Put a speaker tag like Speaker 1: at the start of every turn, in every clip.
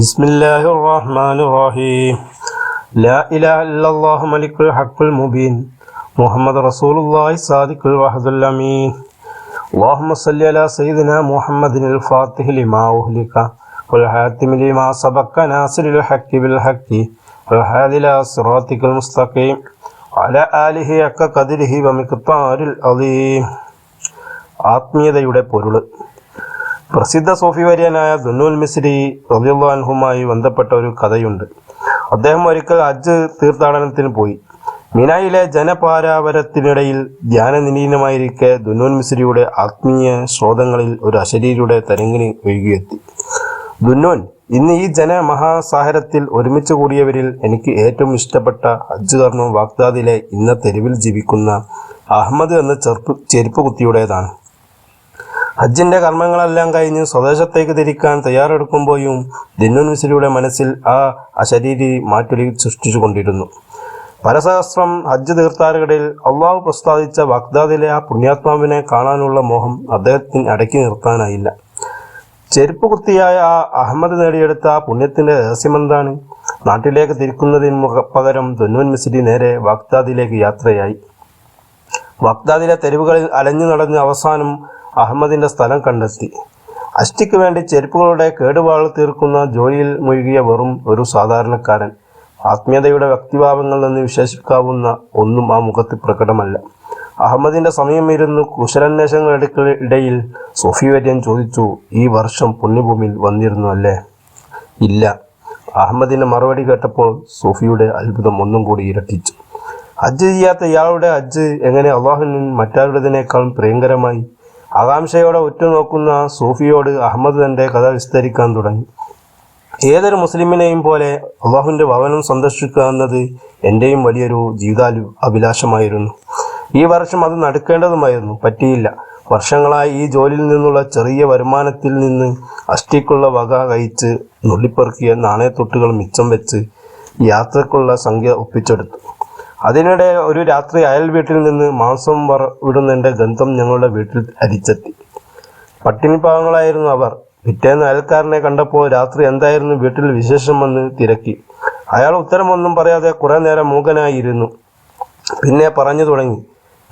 Speaker 1: بسم الله الرحمن الرحيم لا إله إلا الله ملك الحق المبين محمد رسول الله صادق الوحد الأمين اللهم صل على سيدنا محمد الفاتح لما أهلك والحاتم لما سبق ناصر الحق بالحق والهادي إلى صراطك المستقيم وعلى آله حق قدره ومقدار العظيم ആത്മീയതയുടെ പൊരുള് പ്രസിദ്ധ സോഫി വര്യനായ ദുന്നുൽ മിസ്രി റബിയുള്ളഹുമായി ബന്ധപ്പെട്ട ഒരു കഥയുണ്ട്. അദ്ദേഹം ഒരിക്കൽ ഹജ്ജ് തീർത്ഥാടനത്തിന് പോയി. മിനായിലെ ജനപാരാവരത്തിനിടയിൽ ധ്യാനനിലീനമായിരിക്കെ ദുന്നുൽ മിസ്രിയുടെ ആത്മീയ ശ്രോതങ്ങളിൽ ഒരു അശരീരിയുടെ തരങ്ങിന് ഒഴുകിയെത്തി. ദുന്നൂൻ ഇന്ന് ഈ ജനമഹാസാഹരത്തിൽ ഒരുമിച്ച് കൂടിയവരിൽ എനിക്ക് ഏറ്റവും ഇഷ്ടപ്പെട്ട ഹജ്ജ് കർണവും വാഗ്ദാദിലെ ഇന്ന തെരുവിൽ ജീവിക്കുന്ന അഹമ്മദ് എന്ന ചെറുപ്പ് ചെരുപ്പ് കുത്തിയുടേതാണ് ഹജ്ജിന്റെ കർമ്മങ്ങളെല്ലാം കഴിഞ്ഞ് സ്വദേശത്തേക്ക് തിരിക്കാൻ തയ്യാറെടുക്കുമ്പോഴും ദിന്നുൻ മനസ്സിൽ ആ അശരീരി മാറ്റൊലി സൃഷ്ടിച്ചുകൊണ്ടിരുന്നു. പരസഹസ്രം ഹജ്ജ് തീർത്ഥാടകരിൽ അള്ളാഹു പ്രസ്താവിച്ച ബഗ്ദാദിലെ ആ പുണ്യാത്മാവിനെ കാണാനുള്ള മോഹം അദ്ദേഹത്തിന് അടക്കി നിർത്താനായില്ല. ചെരുപ്പ് കുത്തിയായ ആ അഹമ്മദ് നേടിയെടുത്ത ആ പുണ്യത്തിന്റെ രഹസ്യമെന്താണ്? നാട്ടിലേക്ക് തിരിക്കുന്നതിന് പകരം ദുന്നുൻ മിസിലി നേരെ ബാഗ്ദാദിലേക്ക് യാത്രയായി. ബാഗ്ദാദിലെ തെരുവുകളിൽ അലഞ്ഞു നടന്ന് അവസാനം അഹമ്മദിന്റെ സ്ഥലം കണ്ടെത്തി. അഷ്ടിക്ക് വേണ്ടി ചെരുപ്പുകളുടെ കേടുപാട് തീർക്കുന്ന ജോലിയിൽ മുഴുകിയ വെറും ഒരു സാധാരണക്കാരൻ. ആത്മീയതയുടെ വ്യക്തിഭാവങ്ങൾ എന്ന് വിശേഷിക്കാവുന്ന ഒന്നും ആ മുഖത്ത് പ്രകടമല്ല. അഹമ്മദിന്റെ സമയം ഇരുന്നു കുശലാന്വേഷണങ്ങൾക്കിടയിൽ സോഫി വര്യൻ ചോദിച്ചു ഈ വർഷം പുണ്യഭൂമിയിൽ വന്നിരുന്നു അല്ലേ? ഇല്ല. അഹമ്മദിന്റെ മറുപടി കേട്ടപ്പോൾ സോഫിയുടെ അത്ഭുതം ഒന്നും കൂടി ഇരട്ടിച്ചു. ഹജ്ജ് ചെയ്യാത്ത ഇയാളുടെ ഹജ്ജ് എങ്ങനെ അള്ളാഹുവിന് മറ്റാരുടേതിനേക്കാളും പ്രിയങ്കരമായി ആകാംക്ഷയോടെ ഉറ്റുനോക്കുന്ന സൂഫിയോട് അഹമ്മദ് തന്റെ കഥ വിസ്തരിക്കാൻ തുടങ്ങി. ഏതൊരു മുസ്ലിമിനെയും പോലെ അള്ളാഹുവിന്റെ ഭവനം സന്ദർശിക്കുക എന്നത് എന്റെയും വലിയൊരു ജീവിതാലു അഭിലാഷമായിരുന്നു. ഈ വർഷം അത് നടക്കേണ്ടതുമായിരുന്നു. പറ്റിയില്ല. വർഷങ്ങളായി ഈ ജോലിയിൽ നിന്നുള്ള ചെറിയ വരുമാനത്തിൽ നിന്ന് അഷ്ടിക്കുള്ള വക കഴിച്ച് നുള്ളിപ്പെറുക്കിയ നാണയത്തൊട്ടുകൾ മിച്ചം വെച്ച് യാത്രക്കുള്ള സംഖ്യ ഒപ്പിച്ചെടുത്തു. അതിനിടെ ഒരു രാത്രി അയൽ വീട്ടിൽ നിന്ന് മാംസം വറ വിടുന്നതിന്റെ ഗന്ധം ഞങ്ങളുടെ വീട്ടിൽ അരിച്ചെത്തി. പട്ടിണിപ്പാവങ്ങളായിരുന്നു അവർ. പിറ്റേന്ന് അയൽക്കാരനെ കണ്ടപ്പോൾ രാത്രി എന്തായിരുന്നു വീട്ടിൽ വിശേഷമെന്ന് തിരക്കി. അയാൾ ഉത്തരമൊന്നും പറയാതെ കുറെ നേരം മൂകനായിരുന്നു. പിന്നെ പറഞ്ഞു തുടങ്ങി.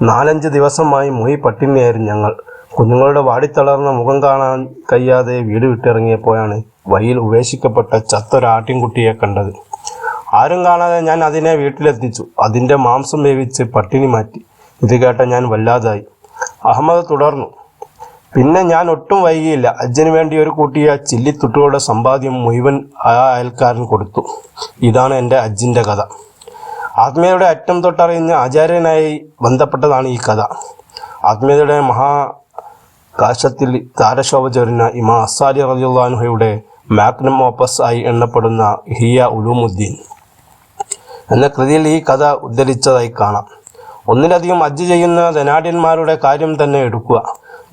Speaker 1: നാലഞ്ച് ദിവസമായി മൊയ് പട്ടിണിയായിരുന്നു ഞങ്ങൾ. കുഞ്ഞുങ്ങളുടെ വാടിത്തളർന്ന മുഖം കാണാൻ കഴിയാതെ വീട് വിട്ടിറങ്ങിയപ്പോഴാണ് വഴിയിൽ ഉപേക്ഷിക്കപ്പെട്ട ചത്തൊരാട്ടിൻകുട്ടിയെ കണ്ടത്. ആരും കാണാതെ ഞാൻ അതിനെ വീട്ടിലെത്തിച്ചു. അതിന്റെ മാംസം വേവിച്ച് പട്ടിണി മാറ്റി. ഇത് കേട്ട ഞാൻ വല്ലാതായി. അഹമ്മദ് തുടർന്നു. പിന്നെ ഞാൻ ഒട്ടും വൈകിയില്ല. അജ്ജന് വേണ്ടി ഒരു കൂട്ടിയ ചില്ലിത്തുട്ടുകളുടെ സമ്പാദ്യം മുഴുവൻ ആ അയൽക്കാരൻ കൊടുത്തു. ഇതാണ് എന്റെ അജ്ജിന്റെ കഥ. ആത്മീയതയുടെ അറ്റം തൊട്ടറിയുന്ന ആചാര്യനായി ബന്ധപ്പെട്ടതാണ് ഈ കഥ. ആത്മീയതയുടെ മഹാ കാശത്തിൽ താരശോഭ ചൊരുന്ന ഇമാ അസാലി റലിയുള്ളാൻഹയുടെ മാഗ്നം ഓപ്പസ് ആയി എണ്ണപ്പെടുന്ന ഹിയ ഉലൂമുദ്ദീൻ. എന്ന കൃതിയിൽ ഈ കഥ ഉദ്ധരിച്ചതായി കാണാം. ഒന്നിലധികം ഹജ്ജ് ചെയ്യുന്ന ധനാഢ്യന്മാരുടെ കാര്യം തന്നെ എടുക്കുക.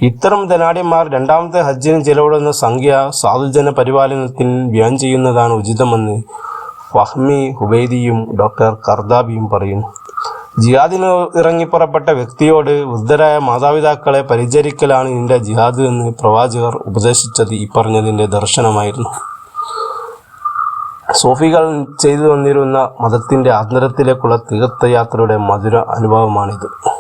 Speaker 1: ഇത്തരം ധനാഢ്യന്മാർ രണ്ടാമത്തെ ഹജ്ജിന് ചിലവിടുന്ന സംഖ്യ സാധുജന പരിപാലനത്തിന് വ്യയം ചെയ്യുന്നതാണ് ഉചിതമെന്ന് ഫഹ്മി ഹുബൈദിയും ഡോക്ടർ കർദാബിയും പറയുന്നു. ജിഹാദിന് ഇറങ്ങി പുറപ്പെട്ട വ്യക്തിയോട് വൃദ്ധരായ മാതാപിതാക്കളെ പരിചരിക്കലാണ് നിന്റെ ജിഹാദ് എന്ന് പ്രവാചകർ ഉപദേശിച്ചത് ഈ പറഞ്ഞതിന്റെ ദർശനമായിരുന്നു. സൂഫികൾ ചെയ്തു വന്നിരുന്ന മതത്തിന്റെ ആന്തരത്തിലേക്കുള്ള തീർത്ഥയാത്രയുടെ മധുര അനുഭവമാണിത്.